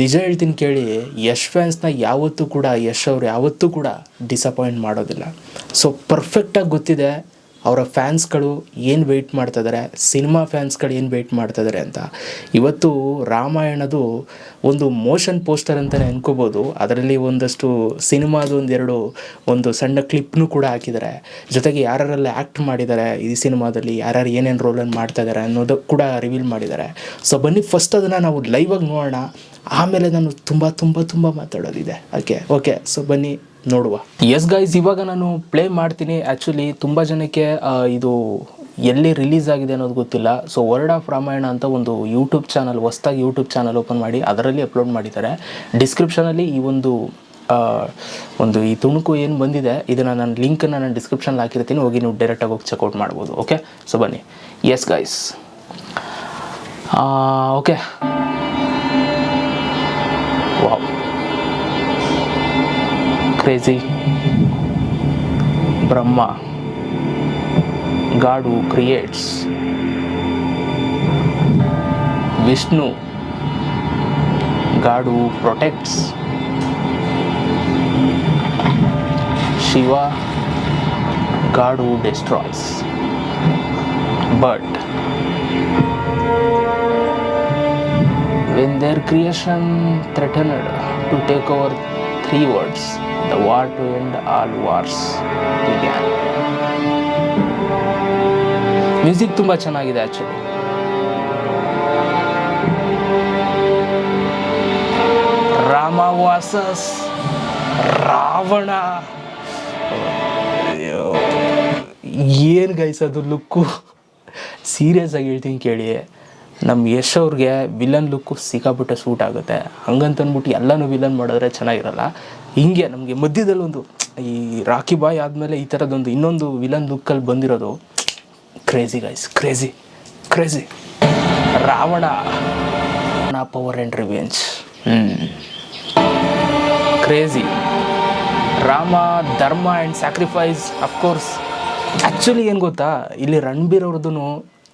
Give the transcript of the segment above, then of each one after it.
ನಿಜ ಹೇಳ್ತೀನಿ ಕೇಳಿ, ಯಶ್ ಫ್ಯಾನ್ಸ್ನ ಯಾವತ್ತೂ ಕೂಡ, ಯಶ್ ಅವ್ರು ಯಾವತ್ತೂ ಕೂಡ ಡಿಸಪಾಯಿಂಟ್ ಮಾಡೋದಿಲ್ಲ. ಸೊ ಪರ್ಫೆಕ್ಟಾಗಿ ಗೊತ್ತಿದೆ ಅವರ ಫ್ಯಾನ್ಸ್ಗಳು ಏನು ವೆಯ್ಟ್ ಮಾಡ್ತಿದ್ದಾರೆ ಸಿನಿಮಾ ಫ್ಯಾನ್ಸ್ಗಳು ಏನು ವೆಯ್ಟ್ ಮಾಡ್ತಿದ್ದಾರೆ ಅಂತ. ಇವತ್ತು ರಾಮಾಯಣದು ಒಂದು ಮೋಷನ್ ಪೋಸ್ಟರ್ ಅಂತಲೇ ಅನ್ಕೋಬೋದು. ಅದರಲ್ಲಿ ಒಂದಷ್ಟು ಸಿನಿಮಾದು ಒಂದೆರಡು ಒಂದು ಸಣ್ಣ ಕ್ಲಿಪ್ನು ಕೂಡ ಹಾಕಿದ್ದಾರೆ ಜೊತೆಗೆ ಯಾರ್ಯಾರೆಲ್ಲ ಆ್ಯಕ್ಟ್ ಮಾಡಿದ್ದಾರೆ ಈ ಸಿನಿಮಾದಲ್ಲಿ, ಯಾರ್ಯಾರು ಏನೇನು ರೋಲನ್ನು ಮಾಡ್ತಾ ಇದ್ದಾರೆ ಅನ್ನೋದು ಕೂಡ ರಿವೀಲ್ ಮಾಡಿದ್ದಾರೆ ಸೊ ಬನ್ನಿ ಫಸ್ಟ್ ಅದನ್ನು ನಾವು ಲೈವಾಗಿ ನೋಡೋಣ. ಆಮೇಲೆ ನಾನು ತುಂಬ ತುಂಬ ತುಂಬ ಮಾತಾಡೋದಿದೆ. ಓಕೆ ಓಕೆ ಸೊ ಬನ್ನಿ, ನೋಡುವ. ಎಸ್ ಗೈಸ್ ಇವಾಗ ನಾನು ಪ್ಲೇ ಮಾಡ್ತೀನಿ. ಆ್ಯಕ್ಚುಲಿ ತುಂಬ ಜನಕ್ಕೆ ಇದು ಎಲ್ಲಿ ರಿಲೀಸ್ ಆಗಿದೆ ಅನ್ನೋದು ಗೊತ್ತಿಲ್ಲ. ಸೊ ವರ್ಡ್ ಆಫ್ ರಾಮಾಯಣ ಅಂತ ಒಂದು ಯೂಟ್ಯೂಬ್ ಚಾನಲ್ ಹೊಸ್ದಾಗಿ ಯೂಟ್ಯೂಬ್ ಚಾನಲ್ ಓಪನ್ ಮಾಡಿ, ಅದರಲ್ಲಿ ಅಪ್ಲೋಡ್ ಮಾಡಿದ್ದಾರೆ. ಡಿಸ್ಕ್ರಿಪ್ಷನಲ್ಲಿ ಈ ಒಂದು ಒಂದು ಈ ತುಣುಕು ಏನು ಬಂದಿದೆ, ಇದನ್ನು ನಾನು ಲಿಂಕನ್ನು ನಾನು ಡಿಸ್ಕ್ರಿಪ್ಷನ್ ಹಾಕಿರ್ತೀನಿ. ಹೋಗಿ ನೀವು ಡೈರೆಕ್ಟಾಗಿ ಹೋಗಿ ಚೆಕ್ಔಟ್ ಮಾಡ್ಬೋದು. ಓಕೆ ಸೊ ಬನ್ನಿ. Yes guys okay wow crazy. Brahma, God who creates, Vishnu, God who protects, Shiva, God who destroys. But when their creation threatened to take over three words, the war to end all wars began. Music ತುಂಬ ಚೆನ್ನಾಗಿದೆ actually Rama ವಾಸಸ್ Ravana ಏನು guys ಅದು look serious ಆಗಿ ಹೇಳ್ತೀನಿ ಕೇಳಿ ನಮ್ಮ ಯಶ್ ಅವ್ರಿಗೆ villain look ಸಿಕ್ಕಾಬಿಟ್ಟೆ ಸೂಟ್ ಆಗುತ್ತೆ. ಹಂಗಂತಂದ್ಬಿಟ್ಟು ಎಲ್ಲನೂ ವಿಲನ್ ಮಾಡಿದ್ರೆ ಚೆನ್ನಾಗಿರಲ್ಲ. ಹಿಂಗೆ ನಮಗೆ ಮಧ್ಯದಲ್ಲಿ ಒಂದು ಈ ರಾಕಿ ಬಾಯ್ ಆದಮೇಲೆ ಈ ಥರದೊಂದು ಇನ್ನೊಂದು ವಿಲನ್ ಲುಕ್ಕಲ್ಲಿ ಬಂದಿರೋದು crazy guys crazy crazy Ravana power and revenge hmm crazy Rama, dharma and sacrifice of course actually ಏನು ಗೊತ್ತಾ? ಇಲ್ಲಿ ರಣಬೀರ್ ಅವ್ರದ್ದು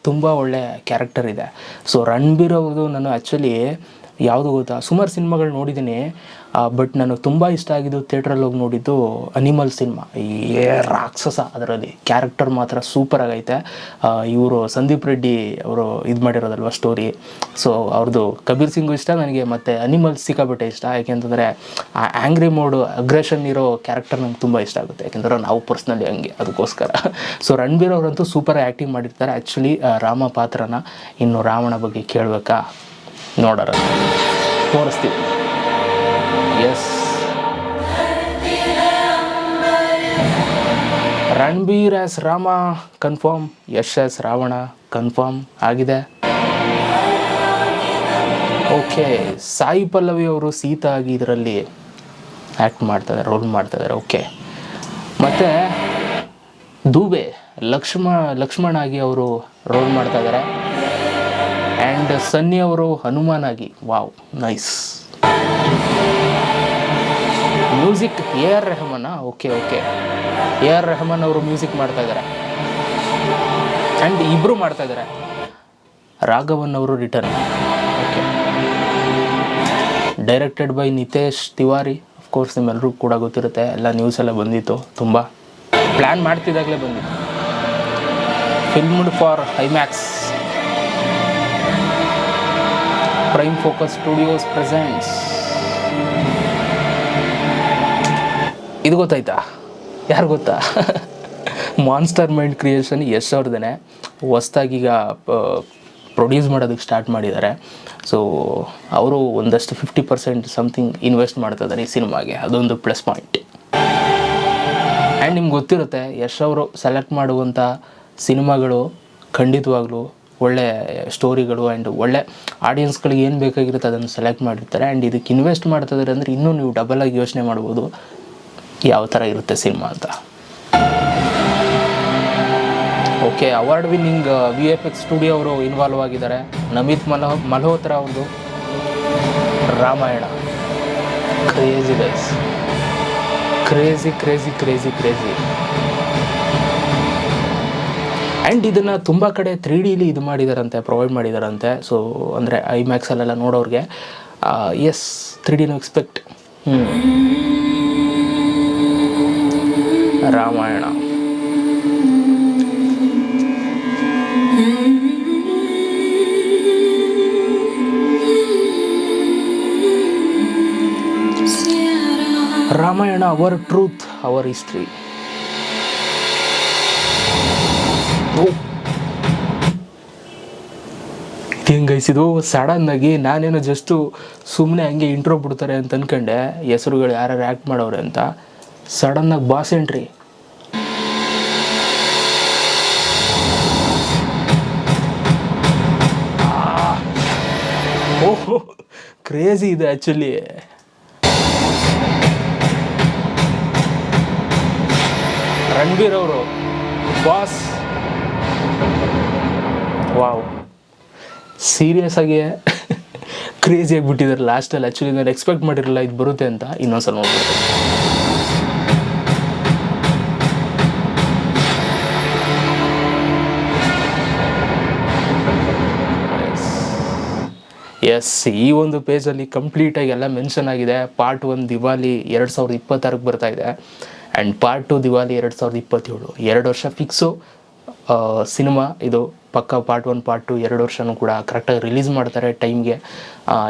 ತುಂಬ ಒಳ್ಳೆಯ ಕ್ಯಾರೆಕ್ಟರ್ ಇದೆ. ಸೊ ರಣಬೀರ್ ಅವ್ರದ್ದು ನಾನು ಆ್ಯಕ್ಚುಲಿ ಯಾವುದು ಗೊತ್ತಾ? ಸುಮಾರು ಸಿನಿಮಾಗಳು ನೋಡಿದ್ದೀನಿ ಬಟ್ ನಾನು ತುಂಬ ಇಷ್ಟ ಆಗಿದ್ದು ಥಿಯೇಟ್ರಲ್ಲಿ ಹೋಗಿ ನೋಡಿದ್ದು ಅನಿಮಲ್ ಸಿನಿಮಾ. ಏ ರಾಕ್ಷಸ ಅದರಲ್ಲಿ. ಕ್ಯಾರೆಕ್ಟರ್ ಮಾತ್ರ ಸೂಪರ್ ಆಗೈತೆ. ಇವರು ಸಂದೀಪ್ ರೆಡ್ಡಿ ಅವರು ಇದು ಮಾಡಿರೋದಲ್ವ ಸ್ಟೋರಿ. ಸೊ ಅವ್ರದ್ದು ಕಬೀರ್ ಸಿಂಗು ಇಷ್ಟ ನನಗೆ, ಮತ್ತು ಅನಿಮಲ್ಸ್ ಸಿಕ್ಕಾಬಿಟ್ಟೆ ಇಷ್ಟ. ಯಾಕೆಂತಂದರೆ, ಆ ಆ್ಯಂಗ್ರಿ ಮೋಡು, ಅಗ್ರೆಷನ್ ಇರೋ ಕ್ಯಾರೆಕ್ಟರ್ ನಂಗೆ ತುಂಬ ಇಷ್ಟ ಆಗುತ್ತೆ. ಯಾಕೆಂದರೆ ನಾವು ಪರ್ಸ್ನಲಿ ಹಂಗೆ ಅದಕ್ಕೋಸ್ಕರ ಸೊ, ರಣಬೀರ್ ಅವರಂತೂ ಸೂಪರ್ ಆ್ಯಕ್ಟಿಂಗ್ ಮಾಡಿರ್ತಾರೆ. ಆ್ಯಕ್ಚುಲಿ ರಾಮ ಪಾತ್ರನ ಇನ್ನು ರಾವಣ ಬಗ್ಗೆ ಕೇಳಬೇಕಾ? ನೋಡೋಣ ತೋರಿಸ್ತೀವಿ. Yes Ranbir yes Rama confirm Yash yes Ravana confirm ಆಗಿದೆ. ಓಕೆ ಸಾಯಿ ಪಲ್ಲವಿ ಅವರು ಸೀತಾ ಆಗಿ ಇದರಲ್ಲಿ ಆ್ಯಕ್ಟ್ ಮಾಡ್ತಾ ರೋಲ್ ಮಾಡ್ತಾ ಇದ್ದಾರೆ ಓಕೆ ಮತ್ತು ದೂಬೆ, ಲಕ್ಷ್ಮ, ಲಕ್ಷ್ಮಣ ಆಗಿ ಅವರು ರೋಲ್ ಮಾಡ್ತಾ ಇದ್ದಾರೆ ಆ್ಯಂಡ್ ಸನ್ನಿ ಅವರು ಹನುಮಾನಾಗಿ wow nice music A R Rahman okay okay A R Rahman ಅವರು ಮ್ಯೂಸಿಕ್ ಮಾಡ್ತಾ ಇದ್ದಾರೆ ಆ್ಯಂಡ್ ಇಬ್ಬರು ಮಾಡ್ತಾ ಇದ್ದಾರೆ ರಾಘವನ್ ಅವರು return okay directed by Nitesh Tiwari of course ನಿಮ್ಮೆಲ್ಲರಿಗೂ ಕೂಡ ಗೊತ್ತಿರುತ್ತೆ. ಎಲ್ಲ ನ್ಯೂಸ್ ಎಲ್ಲ ಬಂದಿತ್ತು. ತುಂಬ ಪ್ಲ್ಯಾನ್ ಮಾಡ್ತಿದ್ದಾಗಲೇ ಬಂದಿತ್ತು. Filmed for IMAX prime focus studios presents ಇದು ಗೊತ್ತಾಯ್ತಾ? ಯಾರು ಗೊತ್ತಾ? ಮಾನ್ಸ್ಟರ್ ಮೈಂಡ್ ಕ್ರಿಯೇಷನ್ ಯಶ್ ಅವ್ರದೇ ಈಗ ಪ್ರೊಡ್ಯೂಸ್ ಮಾಡೋದಕ್ಕೆ ಸ್ಟಾರ್ಟ್ ಮಾಡಿದ್ದಾರೆ. ಸೊ ಅವರು ಒಂದಷ್ಟು ಫಿಫ್ಟಿ ಪರ್ಸೆಂಟ್ ಸಮಥಿಂಗ್ ಇನ್ವೆಸ್ಟ್ ಮಾಡ್ತಾ ಇದ್ದಾರೆ ಈ ಸಿನಿಮಾಗೆ. ಅದೊಂದು ಪ್ಲಸ್ ಪಾಯಿಂಟ್ ಆ್ಯಂಡ್ ನಿಮ್ಗೆ ಗೊತ್ತಿರುತ್ತೆ ಯಶ್ ಅವರು ಸೆಲೆಕ್ಟ್ ಮಾಡುವಂಥ ಸಿನಿಮಾಗಳು ಖಂಡಿತವಾಗ್ಲೂ ಒಳ್ಳೆ ಸ್ಟೋರಿಗಳು ಆ್ಯಂಡ್ ಒಳ್ಳೆ ಆಡಿಯನ್ಸ್ಗಳಿಗೆ ಏನು ಬೇಕಾಗಿರುತ್ತೆ ಅದನ್ನು ಸೆಲೆಕ್ಟ್ ಮಾಡಿರ್ತಾರೆ. ಆ್ಯಂಡ್ ಇದಕ್ಕೆ ಇನ್ವೆಸ್ಟ್ ಮಾಡ್ತಾ ಅಂದ್ರೆ ಅಂದರೆ ಇನ್ನೂ ನೀವು ಡಬಲ್ ಆಗಿ ಯೋಚನೆ ಮಾಡ್ಬೋದು ಯಾವ ಥರ ಇರುತ್ತೆ ಸಿನಿಮಾ ಅಂತ. Okay award winning V F X studio ಅವರು ಇನ್ವಾಲ್ವ್ ಆಗಿದ್ದಾರೆ. ನಮಿತ್ ಮಲ್ಹೋ, ಮಲ್ಹೋತ್ರ ಅವ್ರದ್ದು. Ramayana. Crazy guys crazy crazy crazy crazy and ಇದನ್ನು ತುಂಬ ಕಡೆ ತ್ರೀ ಡಿಲಿ ಇದು ಮಾಡಿದಾರಂತೆ ಪ್ರೊವೈಡ್ ಮಾಡಿದಾರಂತೆ. ಸೊ ಅಂದರೆ ಐ ಮ್ಯಾಕ್ಸಲ್ಲೆಲ್ಲ ನೋಡೋರಿಗೆ yes three ಡಿನೂ expect Ramayana. Ramayana our truth our history ಹೆಂಗೈಸಿದು ಸಡನ್ನಾಗಿ ನಾನೇನೋ ಜಸ್ಟು ಸುಮ್ಮನೆ ಹಂಗೆ ಇಂಟ್ರೋ ಬಿಡ್ತಾರೆ ಅಂತ ಅನ್ಕೊಂಡೆ. ಹೆಸರುಗಳು ಯಾರ್ಯಾರು ಆ್ಯಕ್ಟ್ ಮಾಡೋರೆ ಅಂತ. ಸಡನ್ನಾಗಿ ಬಾಸ್ ಎಂಟ್ರಿ ಓಹೋ ಕ್ರೇಜಿ ಇದೆ ಆ್ಯಕ್ಚುಲಿ ರಣಬೀರ್ ಅವರು ಬಾಸ್ ವಾವ್. ಸೀರಿಯಸ್ ಆಗಿ ಕ್ರೇಜಿ ಆಗಿಬಿಟ್ಟಿದ್ದಾರೆ. ಲಾಸ್ಟಲ್ಲಿ ಆ್ಯಕ್ಚುಲಿ ನಾನು ಎಕ್ಸ್ಪೆಕ್ಟ್ ಮಾಡಿರಲಿಲ್ಲ ಇದು ಬರುತ್ತೆ ಅಂತ. ಇನ್ನೊಂದ್ಸಲ ನೋಡ್ಬೋದು. ಎಸ್ ಈ ಒಂದು ಪೇಜಲ್ಲಿ ಕಂಪ್ಲೀಟಾಗಿ ಎಲ್ಲ ಮೆನ್ಷನ್ ಆಗಿದೆ. ಪಾರ್ಟ್ ಒನ್ ದಿವಾಲಿ ಎರಡು ಸಾವಿರದ ಇಪ್ಪತ್ತಾರಕ್ಕೆ ಬರ್ತಾ ಇದೆ. ಆ್ಯಂಡ್ ಪಾರ್ಟ್ ಟು ದಿವಾಲಿ ಎರಡು ಸಾವಿರದ ಇಪ್ಪತ್ತೇಳು. ಎರಡು ವರ್ಷ ಫಿಕ್ಸು ಸಿನಿಮಾ, ಇದು ಪಕ್ಕ ಪಾರ್ಟ್ ಒನ್ ಪಾರ್ಟ್ ಟು ಎರಡು ವರ್ಷನೂ ಕೂಡ ಕರೆಕ್ಟಾಗಿ ರಿಲೀಸ್ ಮಾಡ್ತಾರೆ ಟೈಮ್ಗೆ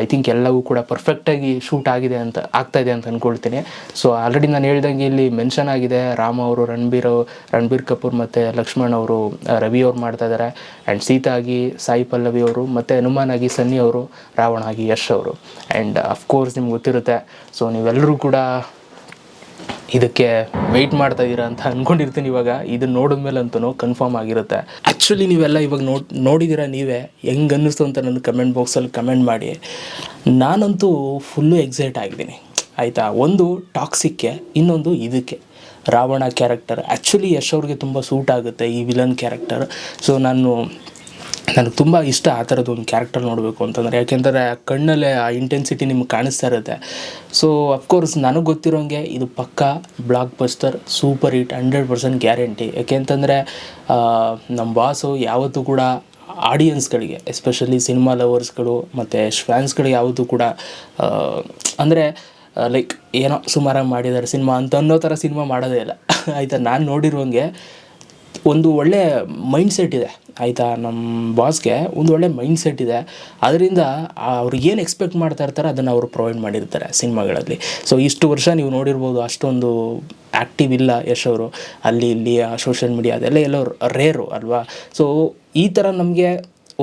ಐ ಥಿಂಕ್ ಎಲ್ಲವೂ ಕೂಡ ಪರ್ಫೆಕ್ಟಾಗಿ ಶೂಟ್ ಆಗಿದೆ ಅಂತ, ಆಗ್ತಾ ಇದೆ ಅಂತ ಅಂದ್ಕೊಳ್ತೀನಿ ಸೊ ಆಲ್ರೆಡಿ ನಾನು ಹೇಳ್ದಂಗೆ ಇಲ್ಲಿ ಮೆನ್ಷನ್ ಆಗಿದೆ ರಾಮ ಅವರು, ರಣಬೀರ್ ರಣಬೀರ್ ಕಪೂರ್ ಮತ್ತು ಲಕ್ಷ್ಮಣ್ ಅವರು ರವಿ ಅವ್ರು ಮಾಡ್ತಾ ಇದ್ದಾರೆ ಆ್ಯಂಡ್ ಸೀತಾ ಆಗಿ, ಸಾಯಿ ಪಲ್ಲವಿ ಅವರು ಮತ್ತು ಹನುಮಾನ್ ಆಗಿ, ಸನ್ನಿ ಅವರು, ರಾವಣ ಆಗಿ, ಯಶ್ ಅವರು. ಆ್ಯಂಡ್ ಅಫ್ಕೋರ್ಸ್ ನಿಮ್ಗೆ ಗೊತ್ತಿರುತ್ತೆ. ಸೊ ನೀವೆಲ್ಲರೂ ಕೂಡ ಇದಕ್ಕೆ ವೆಯ್ಟ್ ಮಾಡ್ತಾ ಇದ್ದೀರಾ ಅಂತ ಅಂದ್ಕೊಂಡಿರ್ತೀನಿ ಇವಾಗ. ಇದನ್ನ ನೋಡಿದ್ಮೇಲೆ ಅಂತೂ ಕನ್ಫರ್ಮ್ ಆಗಿರುತ್ತೆ. ಆ್ಯಕ್ಚುಲಿ ನೀವೆಲ್ಲ ಇವಾಗ ನೋಡ್ ನೋಡಿದ್ದೀರಾ ನೀವೇ? ಹೆಂಗೆ ಅನ್ನಿಸ್ತು ಅಂತ ನನ್ನ ಕಮೆಂಟ್ ಬಾಕ್ಸಲ್ಲಿ ಕಮೆಂಟ್ ಮಾಡಿ. ನಾನಂತೂ ಫುಲ್ಲು ಎಕ್ಸೈಟ್ ಆಗಿದ್ದೀನಿ. ಆಯಿತಾ? ಒಂದು ಟಾಕ್ಸಿಕ್ಗೆ ಇನ್ನೊಂದು ಇದಕ್ಕೆ. ರಾವಣ ಕ್ಯಾರೆಕ್ಟರ್ ಆ್ಯಕ್ಚುಲಿ ಯಶ್ ಅವ್ರಿಗೆ ತುಂಬ ಸೂಟ್ ಆಗುತ್ತೆ ಈ ವಿಲನ್ ಕ್ಯಾರೆಕ್ಟರ್ ಸೊ ನಾನು ನನಗೆ ತುಂಬ ಇಷ್ಟ ಆ ಥರದ್ದು ಒಂದು ಕ್ಯಾರೆಕ್ಟರ್ ನೋಡಬೇಕು ಅಂತಂದರೆ. ಯಾಕೆಂದರೆ ಆ ಕಣ್ಣಲ್ಲೇ ಆ ಇಂಟೆನ್ಸಿಟಿ ನಿಮ್ಗೆ ಕಾಣಿಸ್ತಾ ಇರುತ್ತೆ. ಸೊ ಅಫ್ಕೋರ್ಸ್ ನನಗೆ ಗೊತ್ತಿರೋಂಗೆ ಇದು ಪಕ್ಕಾ blockbuster super hit hundred percent guarantee ಯಾಕೆಂತಂದರೆ ನಮ್ಮ ಬಾಸು ಯಾವತ್ತೂ ಕೂಡ ಆಡಿಯನ್ಸ್ಗಳಿಗೆ ಎಸ್ಪೆಷಲಿ ಸಿನಿಮಾ ಲವರ್ಸ್ಗಳು ಮತ್ತು ಫ್ಯಾನ್ಸ್ಗಳು ಯಾವುದು ಕೂಡ ಅಂದರೆ ಲೈಕ್ ಏನೋ ಸುಮಾರಾಗಿ ಮಾಡಿದ್ದಾರೆ ಸಿನಿಮಾ ಅಂತ ಅನ್ನೋ ಥರ ಸಿನಿಮಾ ಮಾಡೋದೇ ಇಲ್ಲ. ಆಯಿತಾ? ನಾನು ನೋಡಿರುವಂಗೆ ಒಂದು ಒಳ್ಳೆ ಮೈಂಡ್ ಸೆಟ್ ಇದೆ, ಆಯಿತಾ? ನಮ್ಮ ಬಾಸ್ಗೆ ಒಂದು ಒಳ್ಳೆ ಮೈಂಡ್ ಸೆಟ್ ಇದೆ. ಅದರಿಂದ ಅವ್ರು ಏನು ಎಕ್ಸ್ಪೆಕ್ಟ್ ಮಾಡ್ತಾ ಇರ್ತಾರೆ ಅದನ್ನು ಅವರು ಪ್ರೊವೈಡ್ ಮಾಡಿರ್ತಾರೆ ಸಿನಿಮಾಗಳಲ್ಲಿ. ಸೊ ಇಷ್ಟು ವರ್ಷ ನೀವು ನೋಡಿರ್ಬೋದು ಅಷ್ಟೊಂದು ಆ್ಯಕ್ಟಿವ್ ಇಲ್ಲ ಯಶ್ ಅವರು. ಅಲ್ಲಿ ಇಲ್ಲಿ ಸೋಷಿಯಲ್ ಮೀಡಿಯಾ ಅದೆಲ್ಲ ಎಲ್ಲೋ ರೇರು ಅಲ್ವಾ? ಸೊ ಈ ಥರ ನಮಗೆ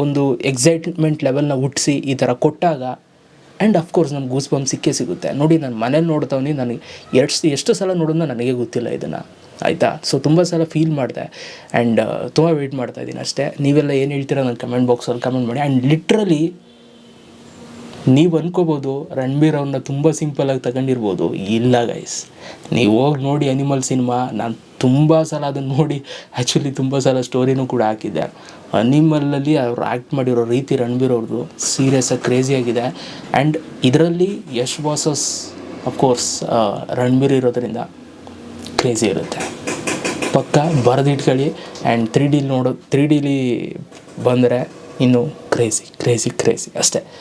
ಒಂದು ಎಕ್ಸೈಟ್ಮೆಂಟ್ ಲೆವೆಲ್ನ ಹುಟ್ಟಿಸಿ ಈ ಥರ ಕೊಟ್ಟಾಗ ಆ್ಯಂಡ್ ಅಫ್ಕೋರ್ಸ್ ನಮ್ಗೆ ಗೂಸ್ ಬಂಪ್ ಸಿಕ್ಕೇ ಸಿಗುತ್ತೆ. ನೋಡಿ, ನಾನು ಮನೇಲಿ ನೋಡ್ತಾವನಿ, ನನಗೆ ಎಷ್ಟು ಎಷ್ಟು ಸಲ ನೋಡೋದನ್ನ ನನಗೆ ಗೊತ್ತಿಲ್ಲ ಇದನ್ನು. ಆಯಿತಾ? ಸೊ ತುಂಬ ಸಲ ಫೀಲ್ ಮಾಡಿದೆ. ಆ್ಯಂಡ್ ತುಂಬ ವೆಯ್ಟ್ ಮಾಡ್ತಾ ಇದ್ದೀನಿ ಅಷ್ಟೇ. ನೀವೆಲ್ಲ ಏನು ಹೇಳ್ತೀರಾ ನನ್ನ ಕಮೆಂಟ್ ಬಾಕ್ಸಲ್ಲಿ ಕಮೆಂಟ್ ಮಾಡಿ. ಆ್ಯಂಡ್ ಲಿಟ್ರಲಿ ನೀವು ಅನ್ಕೋಬೋದು ರಣಬೀರ್ ಅವ್ರನ್ನ ತುಂಬ ಸಿಂಪಲಾಗಿ ತಗೊಂಡಿರ್ಬೋದು. ಇಲ್ಲ ಗೈಸ್ ನೀವು ಹೋಗಿ ನೋಡಿ ಅನಿಮಲ್ ಸಿನಿಮಾ ನಾನು ತುಂಬ ಸಲ ಅದನ್ನು ನೋಡಿ ಆ್ಯಕ್ಚುಲಿ ತುಂಬ ಸಲ ಸ್ಟೋರಿನೂ ಕೂಡ ಹಾಕಿದ್ದೆ. ಅನಿಮಲಲ್ಲಿ ಅವ್ರು ಆ್ಯಕ್ಟ್ ಮಾಡಿರೋ ರೀತಿ ರಣಬೀರ್ ಅವ್ರದ್ದು ಸೀರಿಯಸ್ಸಾಗಿ ಕ್ರೇಜಿಯಾಗಿದೆ ಆ್ಯಂಡ್ ಇದರಲ್ಲಿ ಯಶ್ ಬಾಸಸ್ ಅಫ್ಕೋರ್ಸ್ ರಣಬೀರ್ ಇರೋದ್ರಿಂದ ಕ್ರೇಜಿ ಇರುತ್ತೆ. ಪಕ್ಕ ಬರೆದಿಟ್ಕೊಳ್ಳಿ ಆ್ಯಂಡ್ ತ್ರೀ ಡಿಲಿ ನೋಡೋ ತ್ರೀ ಡಿಲಿ ಬಂದರೆ ಇನ್ನೂ ಕ್ರೇಜಿ ಕ್ರೇಜಿ ಕ್ರೇಜಿ ಅಷ್ಟೇ.